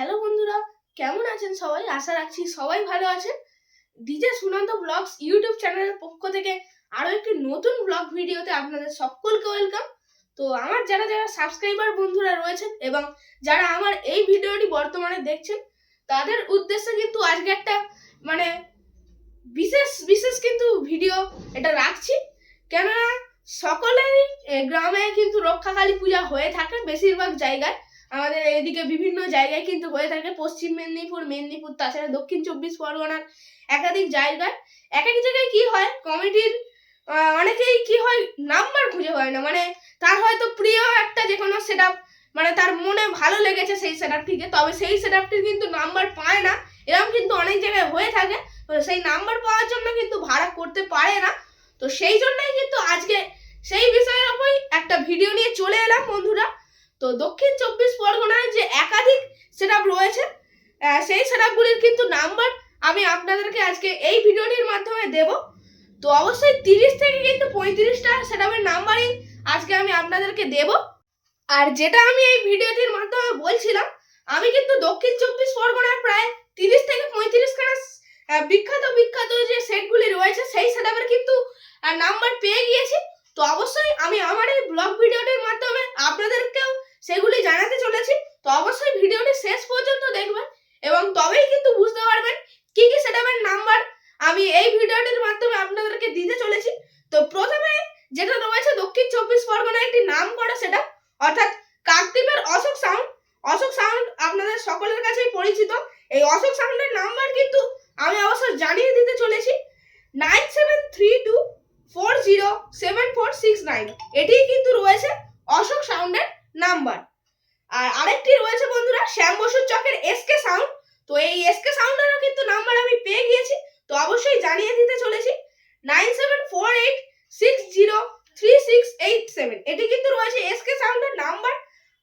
Hello বন্ধুরা, কেমন আছেন সবাই? আশা রাখছি সবাই ভালো আছেন। ডিজে সুনন্দ ব্লগস ইউটিউব চ্যানেলের পক্ষ থেকে আরও একটি নতুন ব্লগ ভিডিওতে আপনাদের সকলকে ওয়েলকাম। তো আমার যারা যারা সাবস্ক্রাইবার বন্ধুরা রয়েছেন এবং যারা আমার এই ভিডিওটি বর্তমানে দেখছেন, তাদের উদ্দেশ্যে কিন্তু আজকে একটা মানে বিশেষ বিশেষ কিন্তু ভিডিও এটা রাখছি। কেননা সকলেরই গ্রামে কিন্তু রক্ষাকালী পূজা হয়ে থাকে বেশিরভাগ জায়গায়। আমাদের এদিকে বিভিন্ন জায়গায় কিন্তু হয়ে থাকে। পশ্চিম মেদিনীপুর মেদিনীপুর, তাছাড়া দক্ষিণ চব্বিশ পরগনার একাধিক জায়গায়। এক এক জায়গায় কি হয়? কমিটির অনেকেই কি হয়? নাম্বার খুঁজে পায় না। মানে তার হয়তো প্রিয় একটা যে কোনো সেট মানে তার মনে ভালো লেগেছে সেই সেট আপটিকে তবে সেই সেট আপটির কিন্তু নাম্বার পায় না। এরকম কিন্তু অনেক জায়গায় হয়ে থাকে। তো সেই নাম্বার পাওয়ার জন্য কিন্তু ভাড়া করতে পারে না। তো সেই জন্যই কিন্তু আজকে সেই বিষয়ের উপরই একটা ভিডিও নিয়ে চলে এলাম বন্ধুরা। তো দক্ষিণ চব্বিশ পরগনায় যে একাধিক সেট রয়েছে সেই সেট কিন্তু নাম্বার আমি আপনাদেরকে আজকে এই ভিডিওটির মাধ্যমে দেব। তো অবশ্যই তিরিশ থেকে কিন্তু পঁয়ত্রিশটা সেট নাম্বারই আজকে আমি আপনাদেরকে দেব। আর যেটা আমি এই ভিডিওটির মাধ্যমে বলছিলাম, আমি কিন্তু দক্ষিণ চব্বিশ পরগনার প্রায় তিরিশ থেকে পঁয়ত্রিশ খানা বিখ্যাত বিখ্যাত যে সেটগুলি রয়েছে, সেই সেট কিন্তু নাম্বার পেয়ে গিয়েছি। তো অবশ্যই আমি আমার এই ব্লগ ভিডিওটির মাধ্যমে আপনাদেরকেও সেগুলি জানাতে চলেছি, তো অবশ্যই ভিডিওটি শেষ পর্যন্ত দেখবেন এবং তবেই কিন্তু বুঝতে পারবেন কি কি সেটআপের নাম্বার আমি এই ভিডিওটির মাধ্যমে আপনাদেরকে দিতে চলেছি। তো প্রথমে যেটা রয়েছে দক্ষিণ চব্বিশ পরগনায় একটি নাম করা সেটা অর্থাৎ কাকদ্বীপের অশোক সাউন্ড অশোক সাউন্ড আপনাদের সকলের কাছেই পরিচিত। এই অশোক সাউন্ডের নাম্বার কিন্তু আমি অবশ্য জানিয়ে দিতে চলেছি। Nine seven three two four zero seven four six nine. এটিই কিন্তু রয়েছে অশোক সাউন্ডের নাম্বার। আর আরেকটি রয়েছে বন্ধুরা, শ্যাম বসুর চকের এসকে সাউন্ড তো এই এসকে সাউন্ডেরও কিন্তু নাম্বার আমি পেয়ে গিয়েছি। তো অবশ্যই জানিয়ে দিতে চলেছি, nine seven four eight six zero three six eight seven. এটি কিন্তু রয়েছে এসকে সাউন্ডের নাম্বার।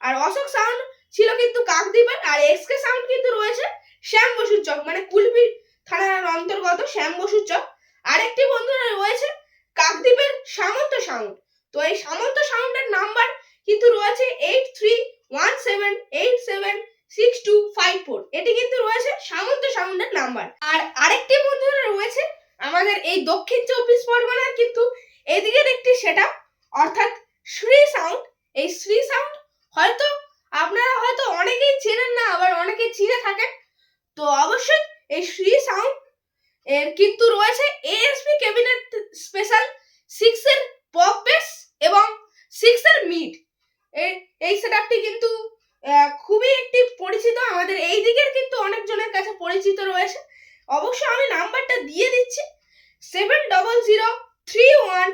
আর অশোক সাউন্ড ছিল কিন্তু কাকদ্বীপের। আর এসকে সাউন্ড কিন্তু রয়েছে শ্যাম বসুর চক মানে কুলপি থানার অন্তর্গত শ্যাম বসুর চক। আরেকটি বন্ধুরা রয়েছে কাকদ্বীপের সামন্ত সাউন্ড তো এই সামন্ত সাউন্ডের নাম্বার কিন্তু রয়েছে eight three one seven eight seven six two five four এটি কিন্তু রয়েছে সামন্ত সাউন্ডের নাম্বার আর আরেকটি বন্ধুরা রয়েছে, আমাদের এই দক্ষিণ চব্বিশ পরগনার কিন্তু এদিকের একটি সেট অর্থাৎ শ্রী সাউন্ড এই শ্রী সাউন্ড হয়তো আপনারা হয়তো অনেকেই চেনেন না, আবার অনেকে চিনে থাকেন। তো অবশ্যই এই শ্রী সাউন্ড এর কিন্তু রয়েছে এএসপি ক্যাবিনেট স্পেশাল সিক্স এর পপ বেস এবং সিক্স এর মিড এই এই সেটআপটি কিন্তু খুবই একটি পরিচিত, আমাদের এই দিকের কিন্তু অনেকজনের কাছে পরিচিত রয়েছে। অবশ্য আমি নাম্বারটা দিয়ে দিচ্ছি। Seven double zero three one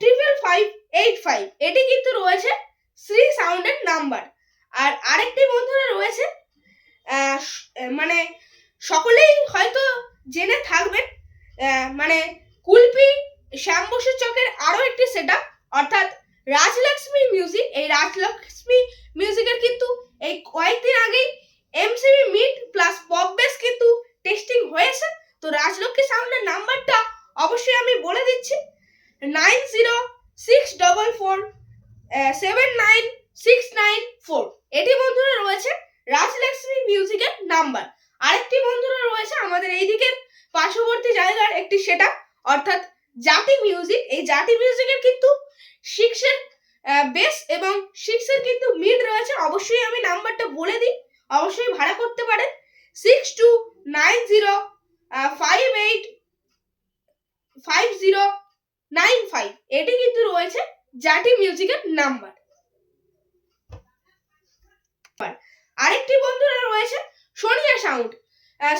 triple five eight five এটি কিন্তু রয়েছে শ্রী সাউন্ডের নাম্বার আর আরেকটি বন্ধুরা রয়েছে মানে সকলেই হয়তো জেনে থাকবেন মানে কুলপি শ্যাম বসু চকের আরও একটি সেট অর্থাৎ মিউজিক এই রাজলক্ষ্মী মিউজিকের কিন্তু এই কয়েকদিন আগেই MCB meet plus pop base কিন্তু টেস্টিং হয়েছে। তো রাজলক্ষ্মী সাউন্ডের নাম্বারটা অবশ্যই আমি বলে দিচ্ছি। Nine zero six double four seven nine six nine four এটি বন্ধুরা রয়েছে রাজলক্ষ্মী মিউজিকের নাম্বার আরেকটি বন্ধুরা রয়েছে আমাদের এই দিকের পার্শ্ববর্তী জায়গার একটি সেটা অর্থাৎ জাতি মিউজিক এই জাতি মিউজিকের কিন্তু সিক্সের বেস এবং সিক্সের কিন্তু মিড রয়েছে। অবশ্যই আমি নাম্বারটা বলে দিই। অবশ্যই ভাড়া করতে পারেন। Six two nine zero five eight five zero nine five এটি কিন্তু রয়েছে জাটি মিউজিকের নাম্বার। আরেকটি বন্ধুরা রয়েছে, সোনিয়া সাউন্ড।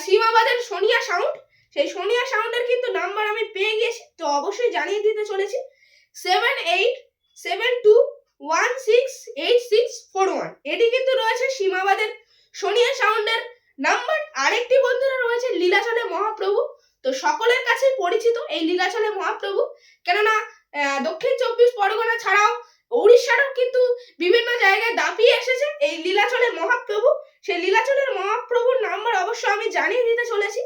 সীমাবাদের সোনিয়া সাউন্ড। সেই সোনিয়া সাউন্ডের কিন্তু নাম্বার আমি পেয়ে গেছি তো অবশ্যই জানিয়ে দিতে চলেছি। Seven eight seven two one six eight six four one এটি কিন্তু রয়েছে সীমাবাদের সোনিয়া সাউন্ডের নাম্বার। আরেকটি বন্ধুরা রয়েছে লীলাচলে মহাপ্রভু। তো সকলের কাছেই পরিচিত এই লীলাচলে মহাপ্রভু। কেননা দক্ষিণ চব্বিশ পরগনা ছাড়াও উড়িষ্যারও কিন্তু বিভিন্ন জায়গায় দাপিয়ে এসেছে এই লীলাচলের মহাপ্রভু। সেই লীলাচলের মহাপ্রভুর নাম্বার অবশ্য আমি জানিয়ে দিতে চলেছি।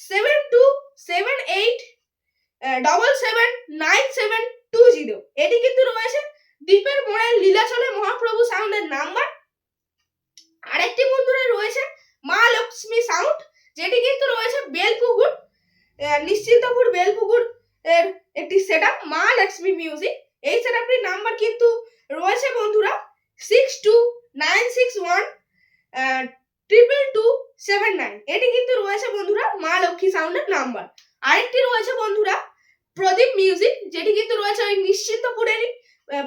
Seven two seven eight double seven nine seven এটি কিন্তু রয়েছে দ্বীপের মোড়ের লীলাচলে মহাপ্রভু সাউন্ডের নাম্বার আরেকটি রয়েছে, মা লক্ষ্মী সাউন্ড যেটি কিন্তু রয়েছে বেলপুকুর। নিশ্চিন্তপুর বেলপুকুর এর একটি সেট মা লক্ষ্মী মিউজিক এই সেট আপটির নাম্বার কিন্তু রয়েছে বন্ধুরা six two nine six one triple two seven nine এটি কিন্তু রয়েছে বন্ধুরা, মা লক্ষ্মী সাউন্ডের নাম্বার আরেকটি রয়েছে বন্ধুরা প্রদীপ মিউজিক যেটি কিন্তু রয়েছে ওই নিশ্চিন্তপুরেরই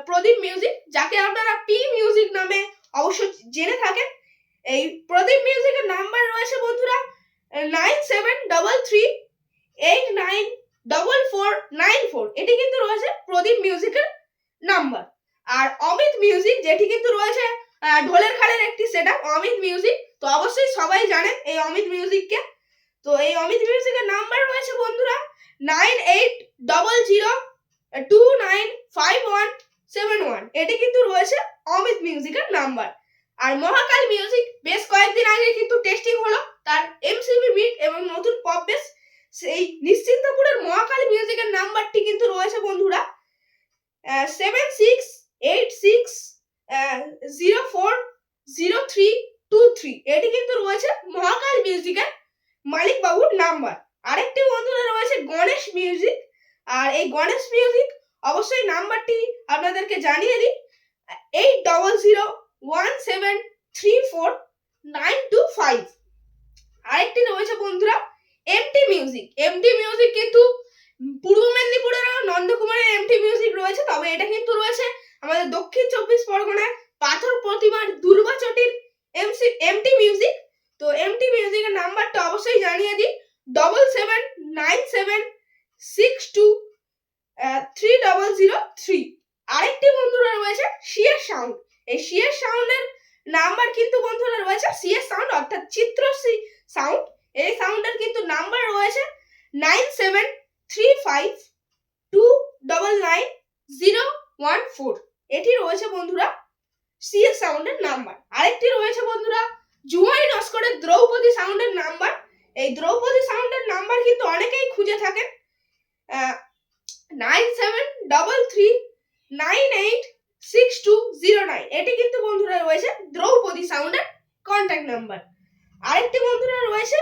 প্রদীপ মিউজিক যাকে আপনারা পি মিউজিক নামে অবশ্য জেনে থাকেন। এই প্রদীপ মিউজিকের নাম্বার রয়েছে বন্ধুরা nine seven double three eight nine double four nine four এটি কিন্তু রয়েছে প্রদীপ মিউজিকের নাম্বার আর অমিত মিউজিক যেটি কিন্তু রয়েছে ঢোলের খালের একটি সেট অমিত মিউজিক তো অবশ্যই সবাই জানেন এই অমিত মিউজিককে তো এই অমিত মিউজিকের নাম্বার রয়েছে বন্ধুরা nine eight double zero two nine five one seven one. এটি কিন্তু রয়েছে অমিত মিউজিকের নাম্বার। আর মহাকাল মিউজিক বেশ কয়েকদিন আগে কিন্তু টেস্টিং হলো, তার এমসিবি মিট এবং নতুন পপ বেস সেই নিশ্চিন্তপুরের মহাকালী মিউজিকের নাম্বারটি কিন্তু রয়েছে বন্ধুরা। Seven six eight six zero four zero three two three এটি কিন্তু রয়েছে মহাকাল মিউজিকের মালিক বাবুর নাম্বার। আরেকটি বন্ধুরা রয়েছে গণেশ মিউজিক আর এই গণেশ মিউজিক অবশ্যই নাম্বারটি আপনাদেরকে জানিয়ে দিই। Eight double zero one seven three four nine two five আরেকটি রয়েছে বন্ধুরা এমটি মিউজিক এমটি মিউজিক কিন্তু পূর্ব মেদিনীপুরেরও নন্দকুমারের এমটি মিউজিক রয়েছে, তবে এটা কিন্তু রয়েছে আমাদের দক্ষিণ চব্বিশ পরগনায় পাথর প্রতিমার দুর্গাচটির এমসি এমটি মিউজিক তো এমটি মিউজিকের নাম্বারটা অবশ্যই জানিয়ে দিই। Double seven nine seven six two three double zero three আরেকটি বন্ধুরা রয়েছে শিয়ার সাউন্ড এই শিয়ার সাউন্ডের নাম্বার কিন্তু বন্ধুরা রয়েছে সিএস সাউন্ড অর্থাৎ চিত্র সাউন্ড এই সাউন্ডের কিন্তু নাম্বার রয়েছে nine seven three five two double nine zero one four এটি রয়েছে বন্ধুরা সিএস সাউন্ডের নাম্বার। আরেকটি রয়েছে বন্ধুরা জুমাই নস্করের দ্রৌপদী সাউন্ডের নাম্বার। এই দ্রৌপদী সাউন্ডের নাম্বার কিন্তু অনেকেই খুঁজে থাকেন। Nine seven double three nine eight six two zero nine. এটি কিন্তু বন্ধুরা রয়েছে দ্রৌপদী সাউন্ডের কন্ট্যাক্ট নাম্বার আরেকটি বন্ধুরা রয়েছে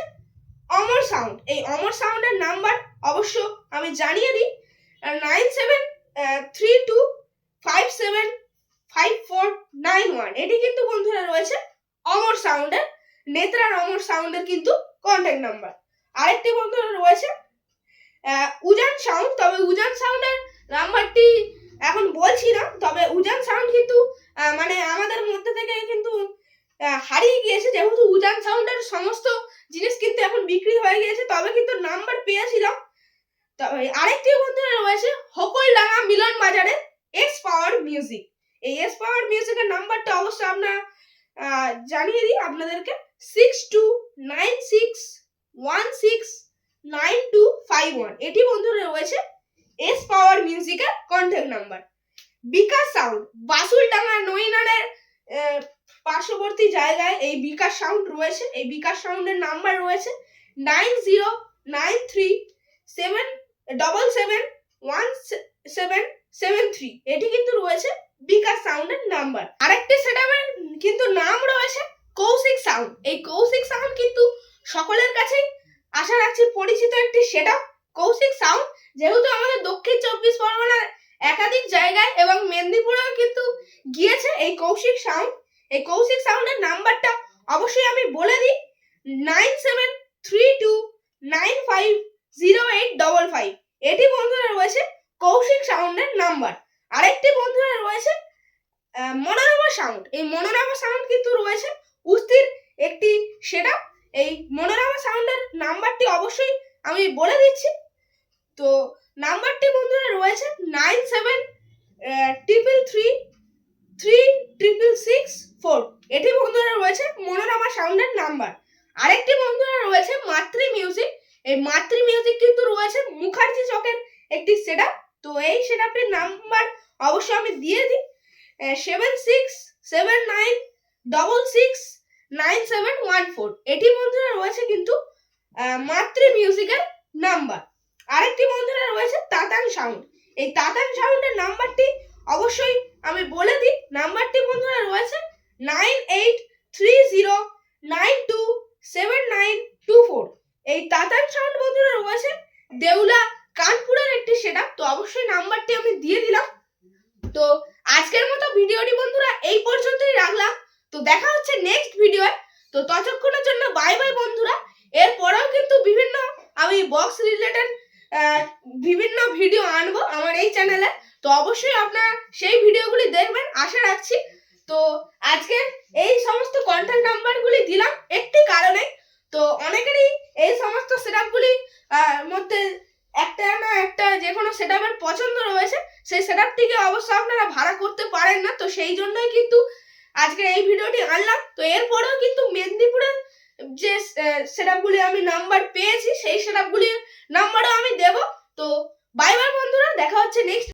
অমর সাউন্ড। এই অমর সাউন্ডের নাম্বার অবশ্য আমি জানিয়ে দিই nine seven three two five seven, five four nine one. এটি কিন্তু বন্ধুরা রয়েছে অমর সাউন্ডের নেত্রার অমর সাউন্ডের কিন্তু কন্ট্যাক্ট নাম্বার আরেকটি বন্ধুরা রয়েছে উজান সাউন্ড। তবে উজান সাউন্ডের নাম্বারটি এখন বলছি না তবে উজান সাউন্ড কিন্তু মানে আমাদের মধ্যে থেকে কিন্তু হারিয়ে গিয়েছে। যেহেতু উজান সাউন্ডের সমস্ত জিনিস কিন্তু এখন বিক্রি হয়ে গিয়েছে তবে কিন্তু নাম্বার পেয়েছিলাম। তবে আরেকটি বন্ধুরা রয়েছে হকলডাঙ্গা মিলন বাজারে এস পাওয়ার মিউজিক এই এস পাওয়ার মিউজিকের নাম্বারটা অবশ্যই আহ, জানিয়ে দিই আপনাদেরকে six two nine six one six nine two five one এটি বন্ধুরা রয়েছে এস পাওয়ার মিউজিকের contact number Bikash sound Basuldanga নইনানের পার্শ্ববর্তী জায়গায় এই বিকাশ সাউন্ড রয়েছে। এই বিকাশ সাউন্ডের নাম্বার রয়েছে nine zero nine three seven double seven one seven seven three এটি কিন্তু রয়েছে বিকাশ সাউন্ডের নাম্বার আরেকটি সেটআপের কিন্তু নাম রয়েছে কৌশিক সাউন্ড এই কৌশিক সাউন্ড কিন্তু সকলের কাছেই আশা রাখছি পরিচিত একটি সেটআপ কৌশিক সাউন্ড যেহেতু আমাদের দক্ষিণ চব্বিশ পরগনার একাধিক জায়গায় এবং মেদিনীপুরেও কিন্তু গিয়েছে এই কৌশিক সাউন্ড এই কৌশিক সাউন্ডের নাম্বারটা অবশ্যই আমি বলে দিই nine seven three two nine five zero eight double five এটি বন্ধুরা রয়েছে কৌশিক সাউন্ডের নাম্বার আরেকটি বন্ধুরা রয়েছে মনোরমা সাউন্ড। এই মনোরমা সাউন্ড কিন্তু রয়েছে উস্তির একটি সেটা এই মনোরমা সাউন্ডের নাম্বারটি অবশ্যই আমি বলে দিচ্ছি। তো নাম্বারটি বন্ধুরা রয়েছে nine seven triple three three triple six four এটি বন্ধুরা রয়েছে মনোরমা সাউন্ডের নাম্বার। আরেকটি বন্ধুরা রয়েছে মাতৃ মিউজিক এই মাতৃ মিউজিক কিন্তু রয়েছে মুখার্জি চকের একটি সেট তো এই সেট নাম্বার অবশ্যই আমি দিয়ে দিই seven six seven nine double six nine seven one four এটি বন্ধুরা রয়েছে কিন্তু মাতৃ মিউজিকের নাম্বার আরেকটি বন্ধুরা রয়েছে তাতান সাউন্ড এই তাতান সাউন্ডের নাম্বারটি অবশ্যই আমি বলে দিই। নাম্বারটি বন্ধুরা রয়েছে nine eight three zero nine two seven nine two four এই তাতান সাউন্ড বন্ধুরা রয়েছে দেউলা কানপুরের একটি সেটআপ তো অবশ্যই নাম্বারটি আমি দিয়ে দিলাম। তো আজকের মতো ভিডিওটি বন্ধুরা এই পর্যন্তই রাখলাম। তো দেখা হচ্ছে নেক্সট ভিডিওয়ে তো ততক্ষণের জন্য বাই বাই বন্ধুরা। এরপরেও কিন্তু বিভিন্ন আমি বক্স রিলেটেড বিভিন্ন ভিডিও আনব আমার এই চ্যানেলে তো অবশ্যই আপনারা সেই ভিডিওগুলি দেখবেন, আশা রাখছি। তো আজকে এই সমস্ত কন্ট্যাক্ট নাম্বারগুলি দিলাম একটি কারণে। তো অনেকেরই এই সমস্ত সেটআপগুলি মধ্যে একটা না একটা যে আমার পছন্দ রয়েছে সেই সেটআপটিকে অবশ্য আপনারা ভাড়া করতে পারেন না, তো সেই জন্যই কিন্তু আজকে এই ভিডিওটি আনলাম। তো এরপরেও কিন্তু মেদিনীপুরের যে সেটআপগুলি আমি নাম্বার পেয়েছি, সেই সেটআপগুলির নাম্বারও আমি দেব। তো বাইবার বাই বন্ধুরা, দেখা হচ্ছে নেক্সট